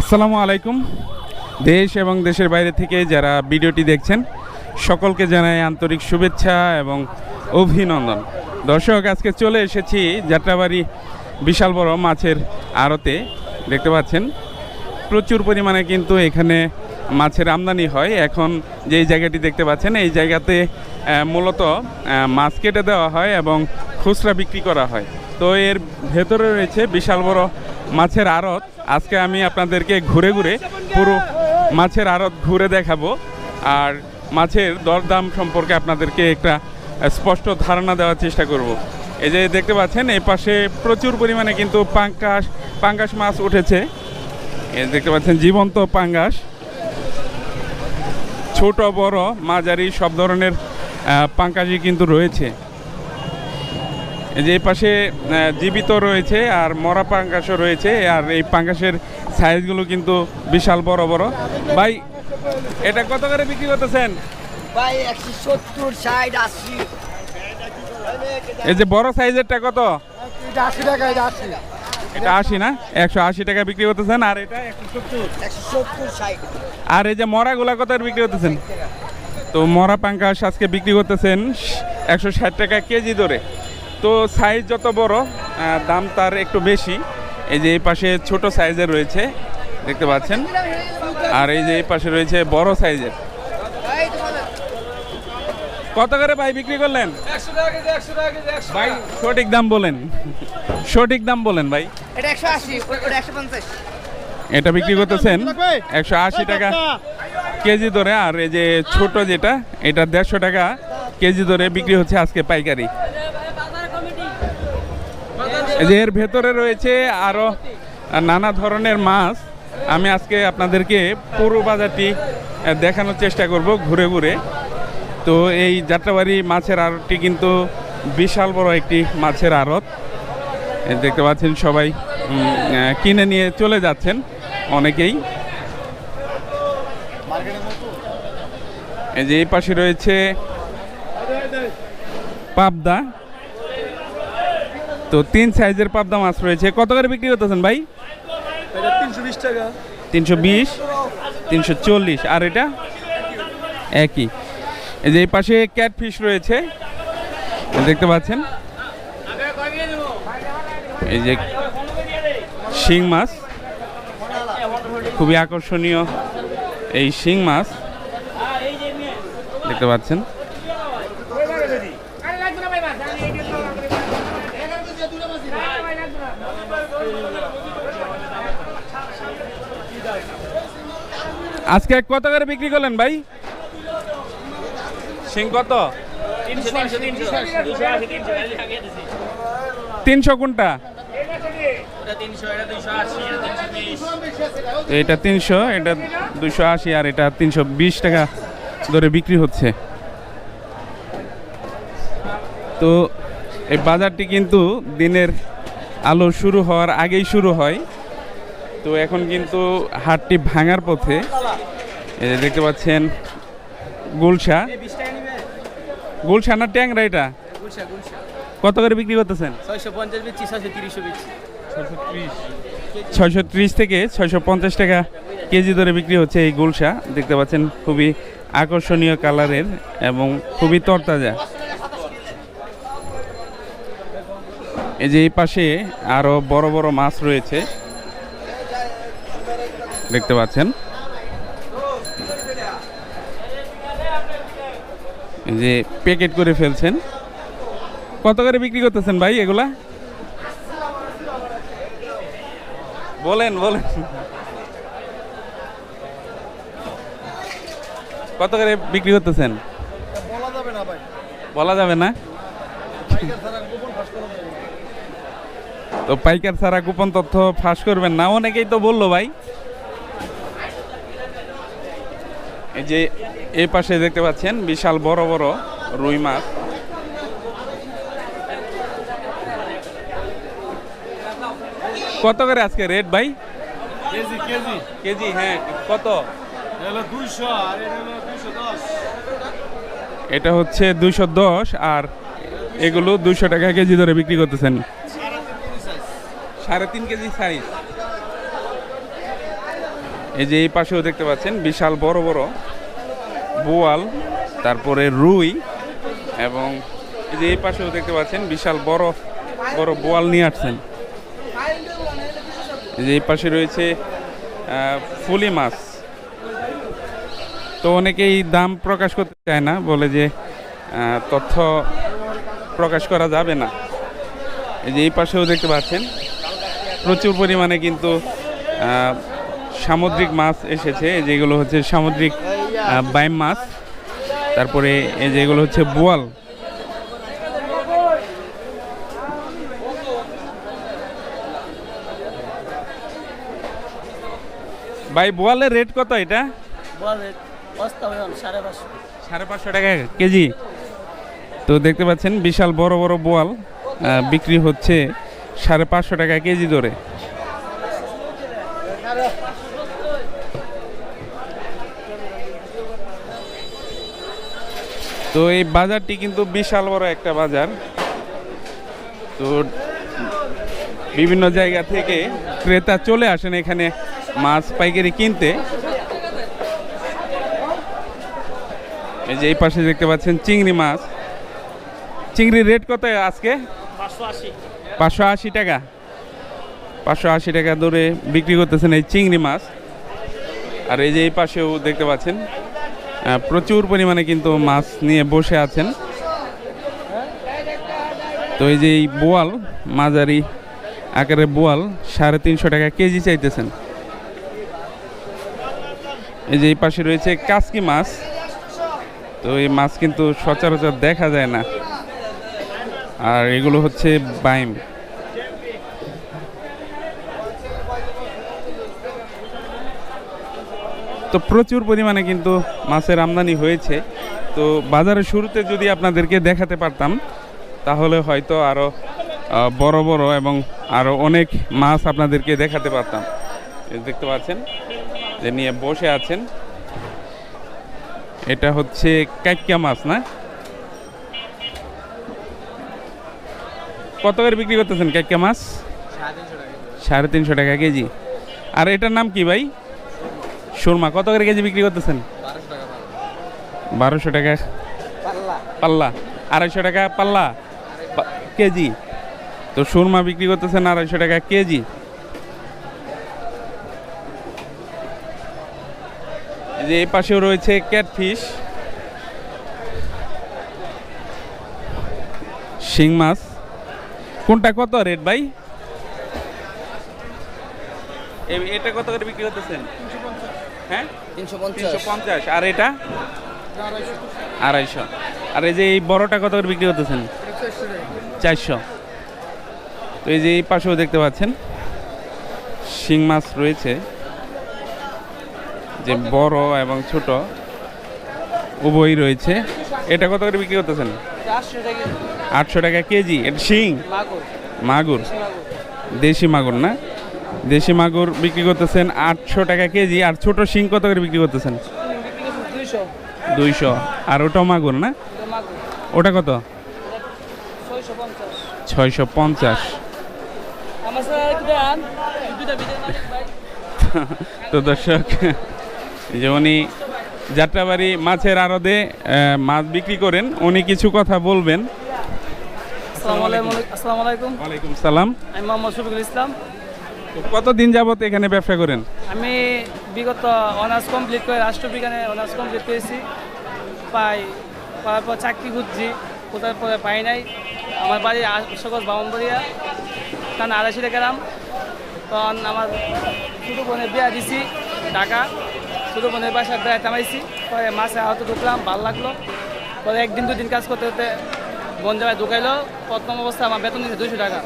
আসসালামু আলাইকুম। দেশ এবং দেশের বাইরে থেকে যারা ভিডিওটি দেখছেন, সকলকে জানাই আন্তরিক শুভেচ্ছা এবং অভিনন্দন। দর্শক, আজকে চলে এসেছি যাত্রাবাড়ি বিশাল বড় মাছের আড়তে। দেখতে পাচ্ছেন, প্রচুর পরিমাণে কিন্তু এখানে মাছের আমদানি হয়। এখন যেই জায়গাটি দেখতে পাচ্ছেন, এই জায়গাতে মূলত মাছ কেটে দেওয়া হয় এবং খুচরা বিক্রি করা হয়। তো এর ভেতরে রয়েছে বিশাল বড় মাছের আড়ত। আজকে আমি আপনাদেরকে ঘুরে ঘুরে পুরো মাছের আড়ত ঘুরে দেখাবো। আর মাছের দরদাম সম্পর্কে আপনাদেরকে একটা স্পষ্ট ধারণা দেওয়ার চেষ্টা করব। এই যে দেখতে পাচ্ছেন এই পাশে প্রচুর পরিমাণে কিন্তু পাঙ্কাশ পাঙ্গাস মাছ উঠেছে। এই দেখতে পাচ্ছেন জীবন্ত পাঙ্গাস। ছোট বড় মাঝারি সব ধরনের আহ, পাঙ্কাশই কিন্তু রয়েছে। যে পাশে জীবিত রয়েছে আর মরা পাঙ্কাশও রয়েছে আর এই পাঙ্কাশের সাইজগুলো কিন্তু বিশাল বড় বড়। ভাই এটা কত করে বিক্রি করতেছেন? ভাই একশো সত্তর ষাট আশি। এই যে বড় সাইজেরটা কত? আশি টাকা এটা আশি। এটা আশি না? একশো আশি টাকা বিক্রি করতেছেন আর এটা একশো আর এই যে মরাগুলা কত করে বিক্রি করতেছেন? তো মরা পাঙ্কাশ আজকে বিক্রি করতেছেন একশো ষাট টাকা কেজি ধরে। তো সাইজ যত বড় দাম তার একটু বেশি। এই যে এই পাশে ছোট সাইজের রয়েছে দেখতে পাচ্ছেন? আর এই যে এই পাশে রয়েছে বড় সাইজের কত করে ভাই বিক্রি করলেন? ভাই সঠিক দাম বলেন। সঠিক দাম বলেন ভাই। এটা বিক্রি করতেছেন? একশো আশি টাকা। কেজি ধরে আর এই যে ছোট যেটা এটা দেড়শো টাকা। কেজি ধরে বিক্রি হচ্ছে আজকে পাইকারি। এর ভেতরে রয়েছে আরও নানা ধরনের মাছ, আমি আজকে আপনাদেরকে পুরো বাজারটি দেখানোর চেষ্টা করব ঘুরে ঘুরে। তো এই যাত্রাবাড়ি মাছের আড়তটি কিন্তু বিশাল বড় একটি মাছের আড়ত। দেখতে পাচ্ছেন সবাই কিনে নিয়ে চলে যাচ্ছেন অনেকেই। এই যে এই পাশে রয়েছে পাবদা। তো তিন সাইজের পাবদা মাছ রয়েছে। কত করে বিক্রি করতেছেন ভাই? তিনশো বিশ টাকা। তিনশো বিশ তিনশো চল্লিশ। আর এটা? একই। এই যে এই পাশে ক্যাটফিশ রয়েছে। দেখতে পাচ্ছেন? এই যে শিং মাছ। খুবই আকর্ষণীয় এই শিং মাছ। দেখতে পাচ্ছেন? আজকে কত করে বিক্রি করলেন ভাই? সিং কত? তিনশো কোনটা? এটা তিনশো, এটা দুশো আশি, আর এটা তিনশো বিশ টাকা ধরে বিক্রি হচ্ছে। তো এই বাজারটি কিন্তু দিনের আলো শুরু হওয়ার আগেই শুরু হয়। তো এখন কিন্তু হাটটি ভাঙার পথে দেখতে পাচ্ছেন গুলশা। গুলশা না ট্যাংরা এটা? কত করে বিক্রি করতেছেন? ছয়শো ত্রিশ থেকে ছয়শো পঞ্চাশ টাকা কেজি ধরে বিক্রি হচ্ছে এই গুলশা। দেখতে পাচ্ছেন খুবই আকর্ষণীয় কালারের এবং খুবই তরতাজা। এই যে এই পাশে আরও বড় বড় মাছ রয়েছে। দেখতে পাচ্ছেন। যে প্যাকেট করে ফেলছেন। কত করে বিক্রি করতেছেন ভাই এগুলা? বলেন বলেন। কত করে বিক্রি করতেছেন? বলা যাবে না ভাই। বলা যাবে না। তো পাইকার ছাড়া গোপন তথ্য ফাঁস করবেন না। অনেকেই তো বলল ভাই। এই যে এই পাশে দেখতে পাচ্ছেন বিশাল বড় বড় রুই মাছ। কত করে আজকে রেট ভাই? KG KG. কেজি হ্যাঁ কত? এটা দশ। হচ্ছে দুইশো দশ আর এগুলো দুইশো টাকা কেজি ধরে বিক্রি করতেছেন। সাড়ে তিন কেজি সাইজ এই যে এই পাশেও দেখতে পাচ্ছেন, বিশাল বড় বড় বোয়াল, তারপরে রুই এবং এই যে এই পাশেও দেখতে পাচ্ছেন, বিশাল বড় বড় বোয়াল নিয়ে আসছেন। এই যে এই পাশে রয়েছে ফুলি মাছ। তো অনেকেই দাম প্রকাশ করতে চায় না, বলে যে তথ্য প্রকাশ করা যাবে না। এই যে এই পাশেও দেখতে পাচ্ছেন প্রচুর পরিমাণে কিন্তু সামুদ্রিক মাছ এসেছে যেগুলো হচ্ছে সামুদ্রিক বাইম মাছ তারপরে এই যেগুলো হচ্ছে বোয়াল। ভাই বোয়ালের রেট কত এটা? সাড়ে পাঁচশো। টাকা কেজি। তো দেখতে পাচ্ছেন বিশাল বড় বড় বোয়াল বিক্রি হচ্ছে সাড়ে পাঁচশো টাকা কেজি ধরে। তো এই বাজারটি কিন্তু বিশাল বড় একটা বাজার। তো বিভিন্ন জায়গা থেকে ক্রেতা চলে আসেন এখানে মাছ পাইকারি কিনতে। এই যে এই পাশে দেখতে পাচ্ছেন চিংড়ি মাছ। চিংড়ির রেট কত আজকে? পাঁচশো আশি। পাঁচশো আশি টাকা। পাঁচশো আশি টাকা দরে বিক্রি করতেছেন এই চিংড়ি মাছ। আর এই যে এই পাশেও দেখতে পাচ্ছেন প্রচুর পরিমাণে কিন্তু মাছ নিয়ে বসে আছেন। তো এই যে এই বোয়াল, মাঝারি আকারের বোয়াল, সাড়ে তিনশো টাকা কেজি চাইতেছেন। এই যে এই পাশে রয়েছে কাসকি মাছ। তো এই মাছ কিন্তু সচরাচর দেখা যায় না। আর এগুলো হচ্ছে বাইম। তো প্রচুর পরিমাণে কিন্তু মাছের আমদানি হয়েছে। তো বাজারের শুরুতে যদি আপনাদেরকে দেখাতে পারতাম তাহলে হয়তো আরও বড় বড় এবং আরও অনেক মাছ আপনাদেরকে দেখাতে পারতাম। দেখতে পাচ্ছেন যে নিয়ে বসে আছেন। এটা হচ্ছে কাইক্কা মাছ না? কত করে বিক্রি করতেছেন কাইক্কা মাছ? সাড়ে তিনশো টাকা কেজি। আর এটার নাম কি ভাই? সুরমা, কত করে কেজি বিক্রি করতেছেন? বারোশো টাকা। পাল্লা। আড়াইশো টাকা পাল্লা। কেজি। তো সুরমা বিক্রি করতেছেন আড়াইশো টাকা কেজি। যে এই পাশেও রয়েছে ক্যাটফিশ। শিং মাছ। কোনটা কত রেট ভাই? এটা কত করে বিক্রি করতেছেন? হ্যাঁ? তিনশো পঞ্চাশ। আর এটা? আড়াইশো। আর এই যে এই বড়টা কত করে বিক্রি করতেছেন? চারশো তো এই যে এই পাশেও দেখতে পাচ্ছেন শিং মাছ রয়েছে যে বড় এবং ছোট উভয়ই রয়েছে। এটা কত করে বিক্রি করতেছেন? আটশো টাকা কেজি। এটা শিং? মাগুর। মাগুর। দেশি মাগুর না? দেশি মাগুর বিক্রি করতেছেন আটশো টাকা কেজি আর ছোট শিং কত করে বিক্রি করতেছেন? দুইশো। আর ওটাও মাগুর না? ওটা কত? ছয়শো পঞ্চাশ। তো দর্শক যে উনি যাত্রাবাড়ি মাছের আড়দে মাছ বিক্রি করেন উনি কিছু কথা বলবেন। আসসালামু আলাইকুম। ওয়ালাইকুম সালাম। আমি মোহাম্মদ শফিকুল ইসলাম। কতদিন যাবত এখানে ব্যবসা করেন? আমি বিগত অনার্স কমপ্লিট করে রাষ্ট্রবিজ্ঞানে অনার্স কমপ্লিট করেছি। পাই পাওয়ার পর চাকরি খুঁজছি কোথার পরে পাই নাই। আমার বাড়ি আশগজ বামনবাড়িয়া কারণ আড়াইশিতে গেলাম তখন আমার ছোটো বোনের বিয়া দিছি ঢাকা। ছোটো বোনের বাসায় বেড়াতে নামাইছি পরে মাসে আহত ঢুকলাম, ভালো লাগল। পরে একদিন দুদিন কাজ করতে করতে বন জায়গায় ঢুকাইলো। প্রথম অবস্থা আমার বেতন দিচ্ছে দুশো টাকা।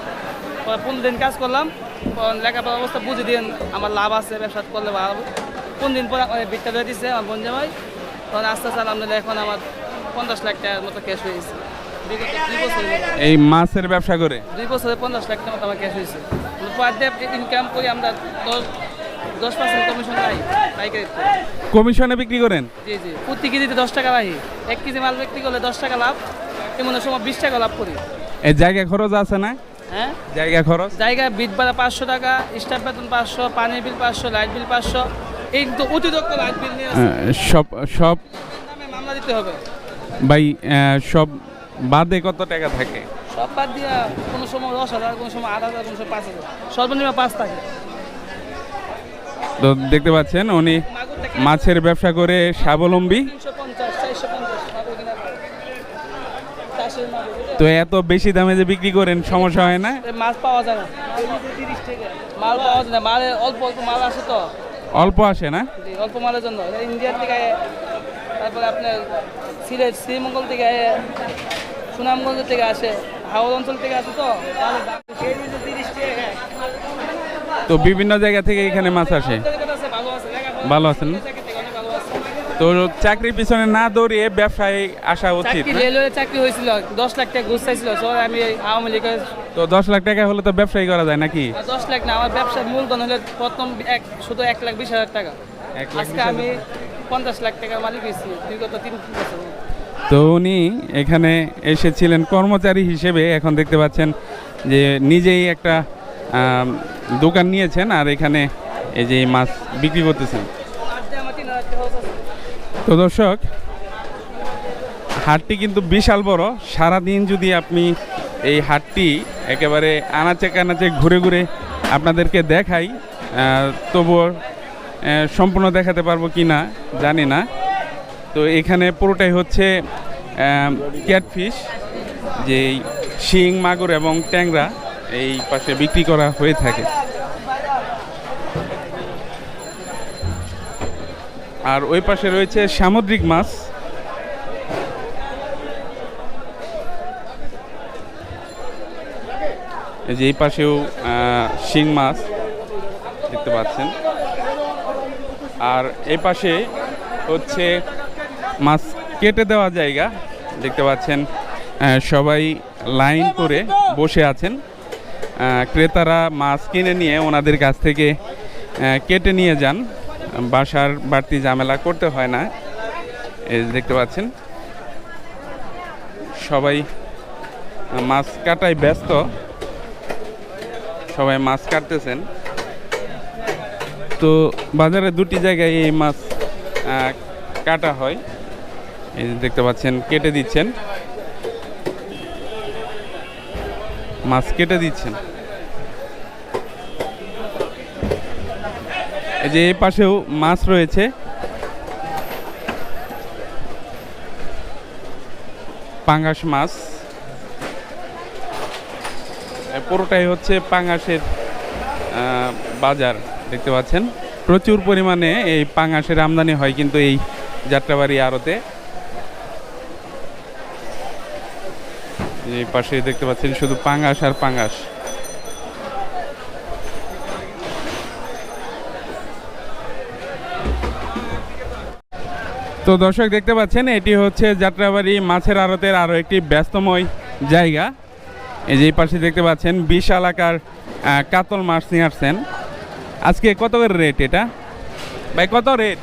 পনেরো দিন কাজ করলাম পরে লেখাপড়ার অবস্থা বুঝে দিন আমার লাভ আছে ব্যবসা করলে ভালো। পনেরো দিন পরে বিটটা দিয়ে দিচ্ছে আমার বোন জামাই। তখন আস্তে আস্তে আলহামদুলিল্লাহ এখন আমার পঞ্চাশ লাখ টাকার মতো ক্যাশ হয়ে বছর এই মাছের ব্যবসা করে? দুই বছরে পঞ্চাশ লাখ টাকা মতো আমার ক্যাশ হয়েছে। পার ডে ইনকাম করি আমরা দশ দশ পার্সেন্ট কমিশন পাই পাইকারি কমিশনে বিক্রি করেন? জি জি। প্রতি কেজিতে দশ টাকা রাখি এক কেজি মাল বিক্রি করলে দশ টাকা লাভ এমন সময় বিশ টাকা লাভ করি। এই জায়গা খরচ আছে না? হ্যাঁ? জায়গা খরচ? জায়গা বিট ভাড়া পাঁচশো টাকা স্টাফ বেতন পাঁচশো পানির বিল পাঁচশো লাইট বিল পাঁচশো এই তো অতিরিক্ত লাইট বিল নিয়ে সব সব মামলা দিতে হবে। ভাই সব বাদে কত টাকা থাকে? সব বাদ দিয়া কোনো সময় দশ হাজার কোনো সময় আট হাজার কোনো সময় পাঁচ হাজার। সর্বনিম্ন পাঁচ থাকে। তো দেখতে পাচ্ছেন উনি মাছের ব্যবসা করে স্বাবলম্বী তিনশো পঞ্চাশ চারশো পঞ্চাশ মাগুর কিনা চাষের মাগুর তো এত বেশি দামে যে বিক্রি করেন সমস্যা হয় না? মাছ পাওয়া যায় না। মাল পাওয়া যায় না। মালে অল্প অল্প মাল আসে তো। অল্প আসে না? অল্প মালের জন্য। ইন্ডিয়ার থেকে তারপরে আপনার সিলেট শ্রীমঙ্গল থেকে সুনামগঞ্জ থেকে আসে। হাওড় অঞ্চল থেকে আসে তো। তো বিভিন্ন জায়গা থেকে এখানে মাছ আসে? ভালো আছেন না? চাকরি থেকে অনেক ভালো আছে তো চাকরির পিছনে না দৌড়িয়ে ব্যবসায় আসা উচিত চাকরি রেলওয়ে চাকরি হয়েছিল দশ লাখ টাকা ঘুষ চাইছিল আমি আওয়ামী লীগের তো দশ লাখ টাকা হলে তো ব্যবসায়ী করা যায় নাকি? দশ লাখ না আমার ব্যবসার মূলধন হলে প্রথম এক শুধু এক লাখ বিশ হাজার টাকা। আজকে আমি পঞ্চাশ লাখ টাকার মালিক হয়েছি বিগত তিন বছর। তো উনি এখানে এসেছিলেন কর্মচারী হিসেবে এখন দেখতে পাচ্ছেন যে নিজেই একটা দোকান নিয়েছেন আর এখানে এই যে মাছ বিক্রি করতেছেন আর যে আমার তিন হাজার টাকা খরচ আছে। তো দর্শক, হাটটি কিন্তু বিশাল বড়। সারাদিন যদি আপনি এই হাটটি একেবারে আনাচে কানাচে ঘুরে ঘুরে আপনাদেরকে দেখাই তবুও সম্পূর্ণ দেখাতে পারব কি না, জানি না। তো এখানে পুরোটাই হচ্ছে ক্যাটফিশ যে শিং, মাগুর এবং ট্যাংরা এই পাশে বিক্রি করা হয়ে থাকে। আর ওই পাশে রয়েছে সামুদ্রিক মাছ। এই যে এই পাশেও শিং মাছ দেখতে পাচ্ছেন। আর এই পাশে হচ্ছে মাছ কেটে দেওয়া জায়গা, দেখতে পাচ্ছেন সবাই লাইন করে বসে আছেন। ক্রেতারা মাছ কিনে নিয়ে ওনাদের কাছ থেকে কেটে নিয়ে যান। বাসার বাড়তি ঝামেলা করতে হয় না। এই দেখতে পাচ্ছেন। সবাই মাছ কাটায় ব্যস্ত। সবাই মাছ কাটতেছেন। তো বাজারে দুটি জায়গায় এই মাছ কাটা হয়। এই দেখতে পাচ্ছেন, কেটে দিচ্ছেন। মাছ কেটে দিচ্ছেন। যে এই পাশেও মাছ রয়েছে। পাঙ্গাস মাছ। পুরোটাই হচ্ছে পাঙ্গাসের বাজার, দেখতে পাচ্ছেন। প্রচুর পরিমাণে এই পাঙ্গাসের আমদানি হয় কিন্তু এই যাত্রাবাড়ি আড়তে। এই পাশে দেখতে পাচ্ছেন শুধু পাঙ্গাস আর পাঙ্গাস। তো দর্শক দেখতে পাচ্ছেন এটি হচ্ছে যাত্রাবাড়ি মাছের আড়তের আরও একটি ব্যস্তময় জায়গা। এই যে পাশে দেখতে পাচ্ছেন বিশাল আকার কাতল মাছ নিয়ে আসছেন। আজকে কত করে রেট এটা? ভাই কত রেট?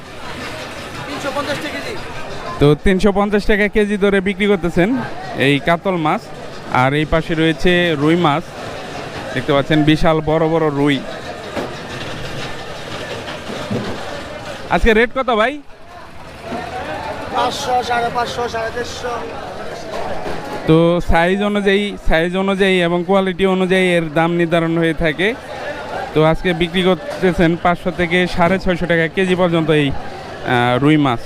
তো তিনশো পঞ্চাশ টাকা কেজি ধরে বিক্রি করতেছেন এই কাতল মাছ। আর এই পাশে রয়েছে রুই মাছ। দেখতে পাচ্ছেন বিশাল বড় বড় রুই। আজকে রেট কত ভাই? পাঁচশো, সাড়ে পাঁচশো, সাড়ে তো সাইজ অনুযায়ী সাইজ অনুযায়ী এবং কোয়ালিটি অনুযায়ী এর দাম নির্ধারণ হয়ে থাকে। তো আজকে বিক্রি করতেছেন পাঁচশো থেকে সাড়ে ছয়শো টাকা কেজি পর্যন্ত এই রুই মাছ।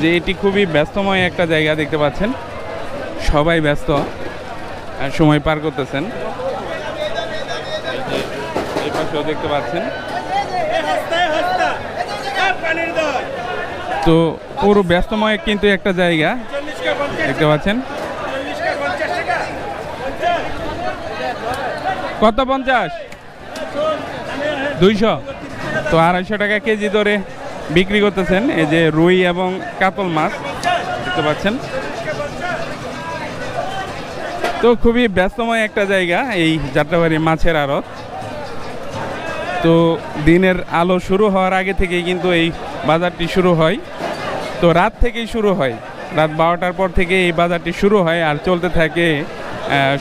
যে এটি খুবই ব্যস্তময় একটা জায়গা দেখতে পাচ্ছেন। সবাই ব্যস্ত সময় পার করতেছেন। এই পাশেও দেখতে পাচ্ছেন। তো পুরো ব্যস্তময় কিন্তু একটা জায়গা। দেখতে পাচ্ছেন। কত পঞ্চাশ? দুইশো। তো আড়াইশো টাকা কেজি ধরে বিক্রি করতেছেন এই যে রুই এবং কাতল মাছ। দেখতে পাচ্ছেন। তো খুবই ব্যস্তময় একটা জায়গা এই যাত্রাবাড়ি মাছের আড়ত। তো দিনের আলো শুরু হওয়ার আগে থেকেই কিন্তু এই বাজারটি শুরু হয়। তো রাত থেকেই শুরু হয়। রাত বারোটার পর থেকে এই বাজারটি শুরু হয় আর চলতে থাকে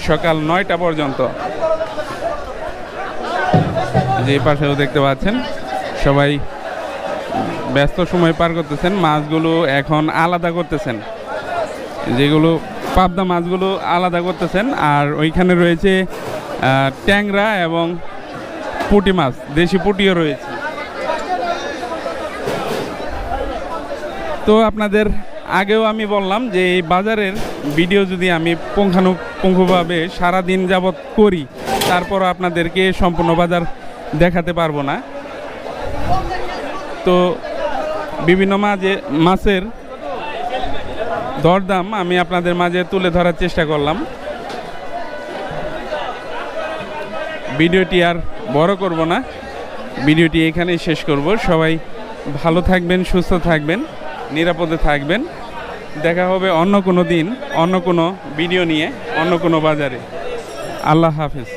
সকাল নয়টা পর্যন্ত। যে পাশেও দেখতে পাচ্ছেন, সবাই ব্যস্ত সময় পার করতেছেন। মাছগুলো এখন আলাদা করতেছেন। যেগুলো, পাবদা মাছগুলো আলাদা করতেছেন। আর ওইখানে রয়েছে ট্যাংরা এবং পুঁটি মাছ, দেশি পুঁটিও রয়েছে। তো আপনাদের আগেও আমি বললাম যে এই বাজারের ভিডিও যদি আমি পুঙ্খানুপুঙ্খভাবে সারা দিন যাবৎ করি তারপর আপনাদেরকে সম্পূর্ণ বাজার দেখাতে পারব না। তো বিভিন্ন মাঝে, মাছের দরদাম আমি আপনাদের মাঝে তুলে ধরার চেষ্টা করলাম। ভিডিওটি আর বড় করব না। ভিডিওটি এখানেই শেষ করব। সবাই ভালো থাকবেন, সুস্থ থাকবেন। নিরাপদে থাকবেন। দেখা হবে অন্য কোনো দিন, অন্য কোনো ভিডিও নিয়ে, অন্য কোনো বাজারে। আল্লাহ হাফেজ।